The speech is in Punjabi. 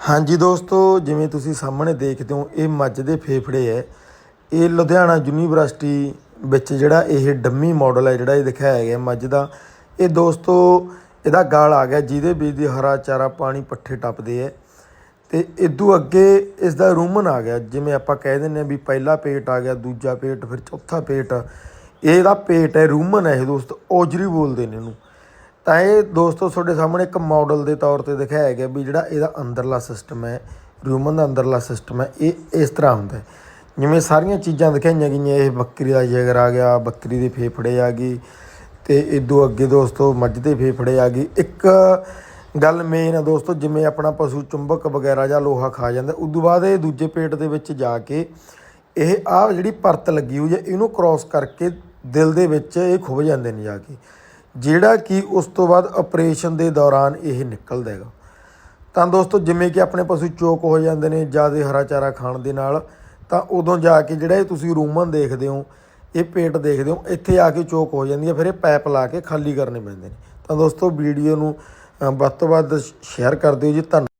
ਹਾਂਜੀ ਦੋਸਤੋ, ਜਿਵੇਂ ਤੁਸੀਂ ਸਾਹਮਣੇ ਦੇਖਦੇ ਹੋ, ਇਹ ਮੱਝ ਦੇ ਫੇਫੜੇ ਹੈ ਇਹ ਲੁਧਿਆਣਾ ਯੂਨੀਵਰਸਿਟੀ ਵਿੱਚ ਜਿਹੜਾ ਇਹ ਡੰਮੀ ਮਾਡਲ ਹੈ ਜਿਹੜਾ ਇਹ ਦਿਖਾਇਆ ਗਿਆ ਮੱਝ ਦਾ। ਇਹ ਦੋਸਤੋ, ਇਹਦਾ ਗਾਲ ਆ ਗਿਆ, ਜਿਹਦੇ ਵਿੱਚ ਦੀ ਹਰਾ ਚਾਰਾ ਪਾਣੀ ਪੱਠੇ ਟੱਪਦੇ ਹੈ ਤੇ ਇਦੋਂ ਅੱਗੇ ਇਸ ਦਾ ਰੂਮਨ ਆ ਗਿਆ, ਜਿਵੇਂ ਆਪਾਂ ਕਹਿ ਦਿੰਨੇ ਆ ਵੀ ਪਹਿਲਾ ਪੇਟ ਆ ਗਿਆ, ਦੂਜਾ ਪੇਟ, ਫਿਰ ਚੌਥਾ ਪੇਟ। ਇਹਦਾ ਪੇਟ ਹੈ ਰੂਮਨ ਹੈ ਇਹ ਦੋਸਤ, ਔਜਰੀ ਬੋਲਦੇ ਨੇ ਇਹਨੂੰ। ਤਾਂ ਇਹ ਦੋਸਤੋ ਤੁਹਾਡੇ ਸਾਹਮਣੇ ਇੱਕ ਮਾਡਲ ਦੇ ਤੌਰ ਤੇ ਦਿਖਾਇਆ ਗਿਆ ਵੀ ਜਿਹੜਾ ਇਹਦਾ ਅੰਦਰਲਾ ਸਿਸਟਮ ਹੈ ਰੂਮਨ ਦਾ ਅੰਦਰਲਾ ਸਿਸਟਮ ਹੈ, ਇਹ ਇਸ ਤਰ੍ਹਾਂ ਹੁੰਦਾ ਹੈ। ਜਿਵੇਂ ਸਾਰੀਆਂ ਚੀਜ਼ਾਂ ਦਿਖਾਈਆਂ ਗਈਆਂ, ਇਹ ਬੱਕਰੀ ਦਾ ਜਿਗਰ ਆ ਗਿਆ, ਬੱਕਰੀ ਦੇ ਫੇਫੜੇ ਆ ਗਈ ਤੇ ਇਦੋਂ ਅੱਗੇ ਦੋਸਤੋ ਮੱਝ ਦੇ ਫੇਫੜੇ ਆ ਗਈ ਇੱਕ ਗੱਲ ਮੇਨ ਆ ਦੋਸਤੋ, ਜਿਵੇਂ ਆਪਣਾ ਪਸ਼ੂ ਚੁੰਬਕ ਵਗੈਰਾ ਜਾਂ ਲੋਹਾ ਖਾ ਜਾਂਦਾ, ਉਦੋਂ ਬਾਅਦ ਇਹ ਦੂਜੇ ਪੇਟ ਦੇ ਵਿੱਚ ਜਾ ਕੇ ਇਹ ਆਹ ਜਿਹੜੀ ਪਰਤ ਲੱਗੀ ਹੋਈ ਹੈ, ਇਹਨੂੰ ਕ੍ਰਾਸ ਕਰਕੇ ਦਿਲ ਦੇ ਵਿੱਚ ਇਹ ਖੁੱਭ ਜਾਂਦੇ ਨੇ ਜਾ ਕੇ। ਜਿਹੜਾ ਕਿ ਉਸ ਤੋਂ ਬਾਅਦ ਆਪਰੇਸ਼ਨ ਦੇ ਦੌਰਾਨ ਇਹ ਨਿਕਲਦਾ ਹੈਗਾ। ਤਾਂ ਦੋਸਤੋ, ਜਿਵੇਂ ਕਿ ਆਪਣੇ ਪਸ਼ੂ ਚੋਕ ਹੋ ਜਾਂਦੇ ਨੇ ਜ਼ਿਆਦਾ ਹਰਾ ਚਾਰਾ ਖਾਣ ਦੇ ਨਾਲ, ਤਾਂ ਉਦੋਂ ਜਾ ਕੇ ਜਿਹੜਾ ਇਹ ਤੁਸੀਂ ਰੂਮਨ ਦੇਖਦੇ ਹੋ, ਇਹ ਪੇਟ ਦੇਖਦੇ ਹੋ, ਇੱਥੇ ਆ ਕੇ ਚੋਕ ਹੋ ਜਾਂਦੀ ਹੈ, ਫਿਰ ਇਹ ਪੈਪ ਲਾ ਕੇ ਖਾਲੀ ਕਰਨੇ ਪੈਂਦੇ ਨੇ। ਤਾਂ ਦੋਸਤੋ, ਵੀਡੀਓ ਨੂੰ ਵੱਧ ਤੋਂ ਵੱਧ ਸ਼ੇਅਰ ਕਰ ਦਿਓ ਜੀ ਧੰਨਵਾਦ